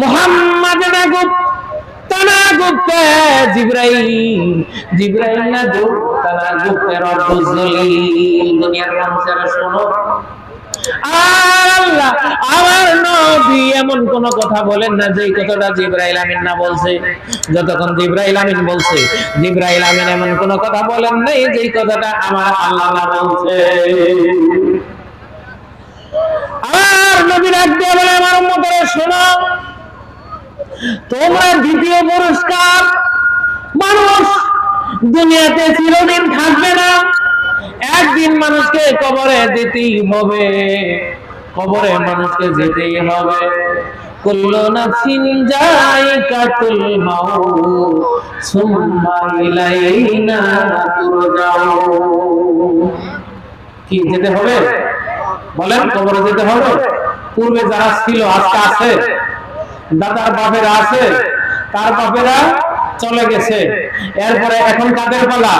মোহাম্মদ না গুপ্ত, জিব্রাইল জিব্রাইল না গুপ্ত না গুপ্তে রব্বুল দুনিয়ার মানুষেরা শোনো, আল্লাহ আমার নবী এমন কোন কথা বলেন না যে কথাটা জিব্রাইল আমিন না বলছে। যতক্ষণ জিব্রাইল আমিন বলছে, জিব্রাইল আমিন এমন কোন কথা বলেন নাই যে কথাটা আমার আল্লাহ না বলছে। আর নবী দিয়ে বলে, আমার উম্মতেরা শোনো তোমরা দ্বিতীয় পুরস্কার মানুষ দুনিয়াতে চিরদিন থাকবে না। একদিন মানুষকে কবরে যেতেই হবে। কবরে মানুষকে যেতেই হবে। কি যেতে হবে? বলেন, কবরে যেতে হবে? পূর্বে যারা ছিল, আজকে আছে। দাদার বাপেরা আছে, তার বাপেরা চলে গেছে। এরপরে এখন কাদের পালা?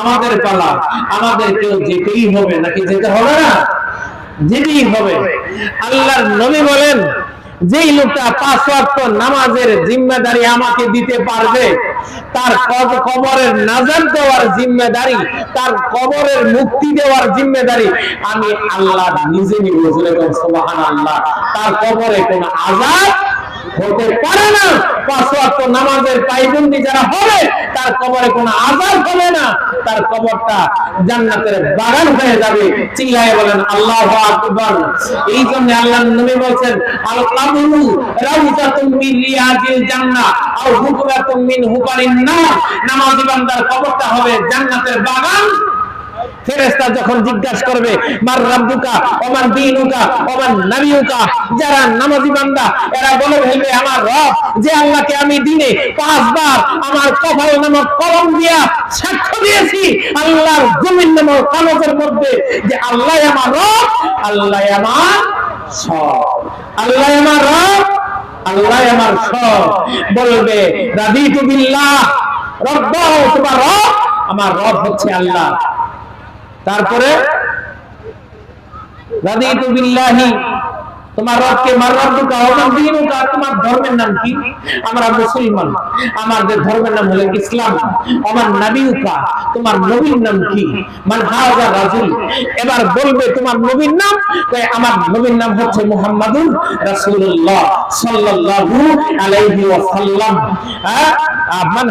আমাদের পালা। আমাদেরকেও যেতেই হবে, নাকি যেতে হবে না? যেতেই হবে। আল্লাহর নবী বলেন, যেই লোকটা পাঁচ ওয়াক্ত নামাজের জিম্মেদারি আমাকে দিতে পারবে, তার কবরের নাজার দেওয়ার জিম্মেদারি, তার কবরের মুক্তি দেওয়ার জিম্মেদারি আমি আল্লাহ নিজে নিব। তার কবরে কোন আজাদ হতে পারে না, পাঁচ নামাজের যারা হবে, তার কবরে কোনো হবে না। তার কবরটা জান্নাতের বাগান হয়ে যাবে। চিল্লায় বলেন, আল্লাহু এই জন্য আল্লাহ নবী বলেন আল কাবরু রাউজাতুম মিন রিয়াজিল জান্নাহ, আও মিন হুকারিন নামাজি বান্দার কবরটা হবে জান্নাতের বাগান। ফেরেশতা যখন জিজ্ঞাসা করবে, মার রাব্বুকা, ওমান দীনুকা, ওমান নাবিয়ুকা যারা নামাজি বান্দা, এরা বলে ফেলবে আমার রব, যে আল্লাহকে আমি দিনে পাঁচবার আমার কপাল নামক কলম দিয়া সাক্ষ্য দিয়েছি, আল্লাহর জমিন নামক কাগজের মধ্যে যে আল্লাহ আমার রব, আল্লাহ আমার সব। আল্লাহ আমার রব, আল্লাহ আমার সব। বলবে, রাদিতু বিল্লাহ, রব্বাহ তোমার রব, আমার রব হচ্ছে আল্লাহ। তারপরে রাদিতু বিল্লাহি তোমার রবকে মার রব্বুকা ওমান দীনুকা, তোমার ধর্মের নাম কি? আমরা মুসলমান। আমাদের ধর্মের নাম হলো ইসলাম। আমার নাবিউকা, তোমার নবীর নাম কি? মান হাযা রাজুল এবার বলবে তোমার নবীর নাম কয় আমার নবীর নাম হচ্ছে মুহাম্মাদুর রাসূলুল্লাহ সাল্লাল্লাহু আলাইহি ওয়াসাল্লাম। হ্যাঁ? মান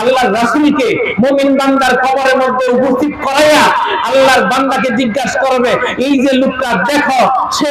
আল্লাহর রাসূলকে মুমিন বান্দার কবরের মধ্যে উপস্থিত করাইয়া আল্লাহর বান্দাকে জিজ্ঞাসা করবে, এই যে লোকটা দেখো, সে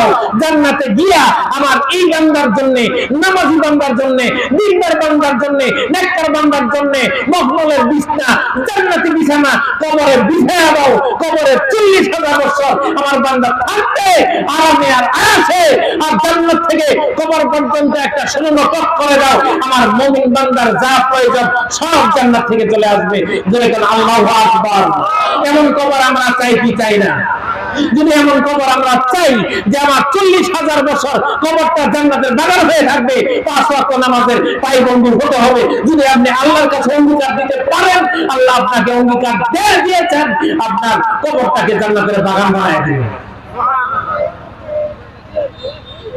যাও জান্নাতে গিয়া আমার এই বান্দার জন্য, নামাজি বান্দার জন্য, দিনদার বান্দার জন্য, নেককার বান্দার জন্য বিছনা, জান্নাতি বিছানা দাও বছর আমার বান্দা আরামে আর আছে, আর জান্নাত থেকে কবর পর্যন্ত একটা করে দাও, আমার মুমিন বান্দার যা প্রয়োজন সব জান্নাত থেকে চলে আসবে। যেরকম আল্লাহু আকবার। এমন কবর আমরা চাই কি চাই না? যদি এমন কবর আমরা চাই যে আমার চল্লিশ হাজার বছর কবরটা জান্নাতের বাগান হয়ে থাকবে, পাঁচ লক্ষ নামাজের পাইবন্দী হতে হবে। যদি আপনি আল্লাহর কাছে অঙ্গীকার দিতে পারেন, আল্লাহ আপনাকে অঙ্গীকার দিয়ে দিয়েছেন, আপনার কবরটাকে জান্নাতের বাগান বানায় দিবে